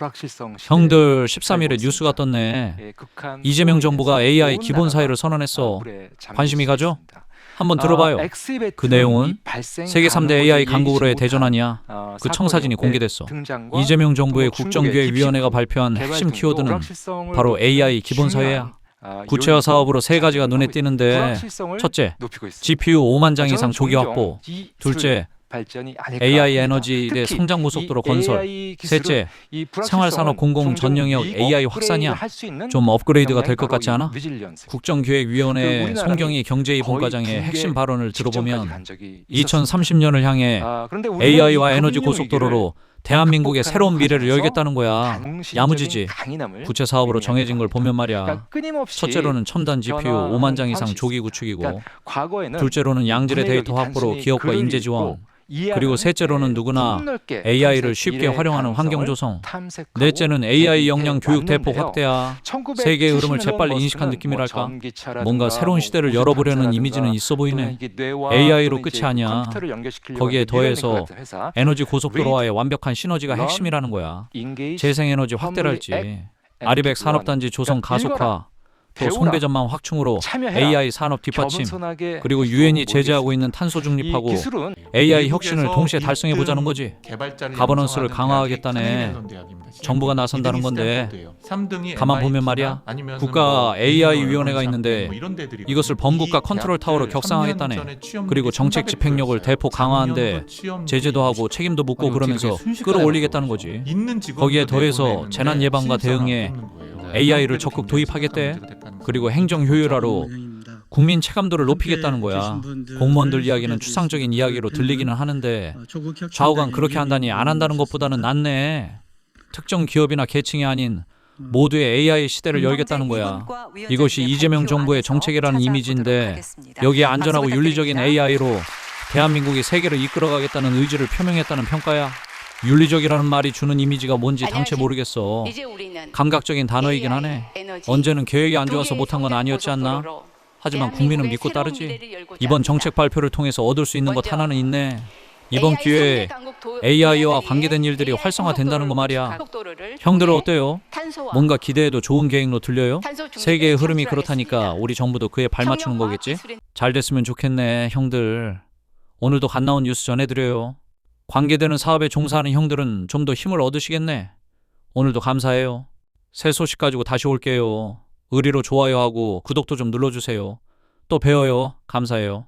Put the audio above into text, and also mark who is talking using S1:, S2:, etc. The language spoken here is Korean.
S1: 불확실성
S2: 형들
S1: 살고
S2: 13일에
S1: 있습니다.
S2: 뉴스가 떴네.
S1: 예,
S2: 이재명 정부가 AI
S1: 온
S2: 기본 사회를 선언했어. 관심이
S1: 수
S2: 가죠? 한번
S1: 아,
S2: 들어봐요.
S1: 엑스베트는
S2: 그 내용은 세계 3대
S1: 가능성을
S2: AI 강국으로의 대전 아니야.
S1: 어,
S2: 그 청사진이
S1: 사건의
S2: 공개됐어. 이재명 정부의 국정기획위원회가 발표한 핵심 키워드는 바로 AI 기본 사회야.
S1: 아,
S2: 구체화 사업으로 세 가지가 눈에 띄는데 첫째. GPU 5만 장 이상 조기 확보.
S1: 이
S2: 둘째,
S1: 발전이 아닐까
S2: AI
S1: 합니다.
S2: 에너지 내
S1: 특히
S2: 성장 고속도로
S1: 이
S2: 건설.
S1: AI 기술은
S2: 셋째,
S1: 이
S2: 생활산업 공공 전 영역
S1: 미
S2: AI
S1: 업그레이드
S2: 확산이야. 좀 업그레이드가 될 것 같지
S1: 이
S2: 않아?
S1: 그
S2: 국정기획위원회
S1: 우리나라는
S2: 송경희
S1: 붕괴
S2: 핵심 발언을 들어보면
S1: 간 적이 있었습니다.
S2: 2030년을 향해
S1: 아,
S2: AI와
S1: 이
S2: 에너지 고속도로로 대한민국의 새로운 미래를 열겠다는 거야. 야무지지. 구체 사업으로 정해진 걸. 보면 말이야.
S1: 그러니까
S2: 첫째로는 첨단 GPU
S1: 변화하는
S2: 5만 장 이상
S1: 방식이
S2: 조기
S1: 있습니다.
S2: 구축이고
S1: 그러니까 과거에는
S2: 둘째로는 양질의 데이터 확보로 기업과 인재 지원 그리고 셋째로는
S1: 예,
S2: 누구나 AI를 쉽게 활용하는 환경 조성 넷째는 AI 역량 교육 대폭
S1: 1970
S2: 세계의 흐름을 재빨리
S1: 뭐
S2: 인식한 느낌이랄까?
S1: 뭐 전기차라든가
S2: 뭔가 새로운
S1: 뭐
S2: 시대를
S1: 우주
S2: 열어보려는 이미지는 있어 보이네. AI로 끝이 아니야. 거기에 더해서 에너지 고속도로와의 완벽한 시너지가 핵심이라는 거야. 재생에너지 확대랄지 아리백. 산업단지 조성
S1: 그러니까
S2: 가속화 또 송배전망 확충으로. AI 산업 뒷받침 그리고 유엔이. 제재하고 있는 탄소
S1: 이
S2: 중립하고 AI 혁신을 동시에 달성해 보자는
S3: 1등
S2: 거지. 가버넌스를 강화하겠다네. 정부가 나선다는 건데 가만 보면 말이야. 국가
S3: 뭐
S2: AI 위원회가
S3: 뭐
S2: 있는데
S3: 데들이
S2: 이것을 범국가
S3: 이
S2: 컨트롤 타워로 격상하겠다네.
S3: 3년 전에 취업률이
S2: 그리고 정책
S3: 300%였어요.
S2: 집행력을 대폭 강화한데
S3: 3년도 취업률이
S2: 제재도 하고 책임도 묻고 그러면서 끌어올리겠다는 거지. 거기에 더해서 재난 예방과
S3: 신입사원
S2: 대응에. AI를
S3: 그래도
S2: 적극 도입하겠대. 그리고 행정 효율화로 국민 체감도를 높이겠다는 거야. 공무원들 이야기는 추상적인 이야기로 들리기는 하는데 좌우간 그렇게 한다니 안 한다는 것보다는 낫네. 특정 기업이나 계층이 아닌 모두의 AI 시대를 열겠다는 거야. 이것이 이재명 정부의 정책이라는 이미지인데 여기에 안전하고 윤리적인 AI로 대한민국이 세계를 이끌어가겠다는 의지를 표명했다는 평가야. 윤리적이라는 말이 주는 이미지가 뭔지 당최 모르겠어. 감각적인 단어이긴 하네. 언제는 계획이 안 좋아서 못한 건 아니었지 않나? 하지만 국민은 믿고 따르지. 이번 정책 발표를 통해서 얻을 수 있는 것 하나는 있네. 이번 기회에 AI와 관계된 일들이 활성화된다는 거 말이야. 형들은 어때요? 뭔가 기대해도 좋은 계획로 들려요? 세계의 흐름이 그렇다니까 우리 정부도 그에 발맞추는 거겠지? 잘 됐으면 좋겠네, 형들. 오늘도 갓 나온 뉴스 전해드려요. 관계되는 사업에 종사하는 형들은 좀 더 힘을 얻으시겠네. 오늘도 감사해요. 새 소식 가지고 다시 올게요. 의리로 좋아요하고 구독도 좀 눌러주세요. 또 봬요. 감사해요.